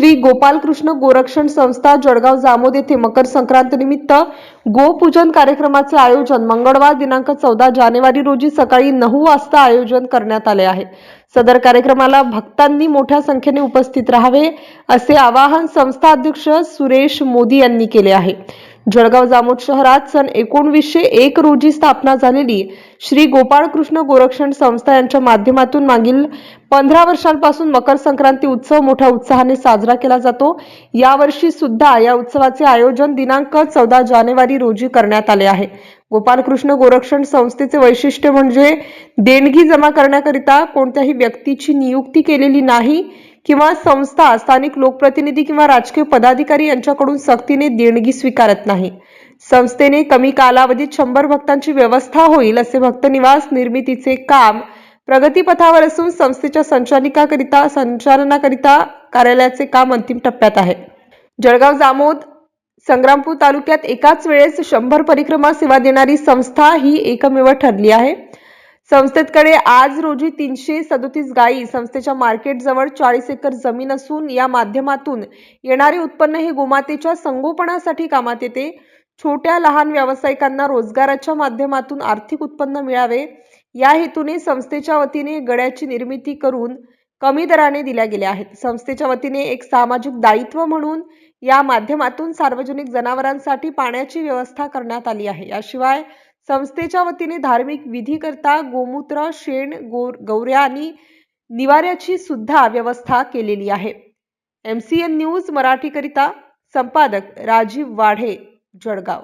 श्री गोपालकृष्ण गोरक्षण संस्था जळगाव जामोद येथे मकर संक्रांत निमित्त गोपूजन कार्यक्रमाचे आयोजन मंगळवार दिनांक चौदा जानेवारी रोजी सकाळी नऊ वाजता आयोजन करण्यात आले आहे. सदर कार्यक्रमाला भक्तांनी मोठ्या संख्येने उपस्थित राहावे असे आवाहन संस्था अध्यक्ष सुरेश मोदी यांनी केले आहे. जळगाव जामोद शहरात सन एकोणवीसशे एक रोजी स्थापना झालेली श्री गोपाळकृष्ण गोरक्षण संस्था यांच्या माध्यमातून मागील पंधरा वर्षांपासून मकर संक्रांती उत्सव मोठ्या उत्साहाने साजरा केला जातो. यावर्षी सुद्धा या उत्सवाचे आयोजन दिनांक चौदा जानेवारी रोजी करण्यात आले आहे. गोपालकृष्ण गोरक्षण संस्थेचे वैशिष्ट्य म्हणजे देणगी जमा करण्याकरिता कोणत्याही व्यक्तीची नियुक्ती केलेली नाही. किंवा संस्था स्थानिक लोकप्रतिनिधी किंवा राजकीय पदाधिकारी यांच्याकडून सक्तीने देणगी स्वीकारत नाही. संस्थेने कमी कालावधीत शंभर भक्तांची व्यवस्था होईल असे भक्तनिवास निर्मितीचे काम प्रगतीपथावर असून संस्थेच्या संचालिकाकरिता संचालनाकरिता कार्यालयाचे काम अंतिम टप्प्यात आहे. जळगाव जामोद संग्रामपूर तालुक्यात एकाच वेळेस शंभर परिक्रमा सेवा देणारी संस्था ही एकमेव ठरली आहे. संस्थेकडे आज रोजी तीनशे सदोतीस गायी संस्थेच्या मार्केट जवळ चाळीस एकर जमीन असून या माध्यमातून येणारे उत्पन्न हे गोमातेच्या संगोपनासाठी कामात येते. छोट्या लहान व्यावसायिकांना रोजगाराच्या माध्यमातून आर्थिक उत्पन्न मिळावे. या हेतूने संस्थेच्या वतीने गड्याची निर्मिती करून कमी दराने दिल्या गेल्या आहेत. संस्थेच्या वतीने एक सामाजिक दायित्व म्हणून या माध्यमातून सार्वजनिक जनावरांसाठी पाण्याची व्यवस्था करण्यात आली आहे. याशिवाय संस्थेच्या वतीने धार्मिक विधीकरता गोमूत्र शेण गोर गौऱ्या आणि निवाऱ्याची सुद्धा व्यवस्था केलेली आहे. एम सी एन न्यूज मराठीकरिता संपादक राजीव वाढे जळगाव.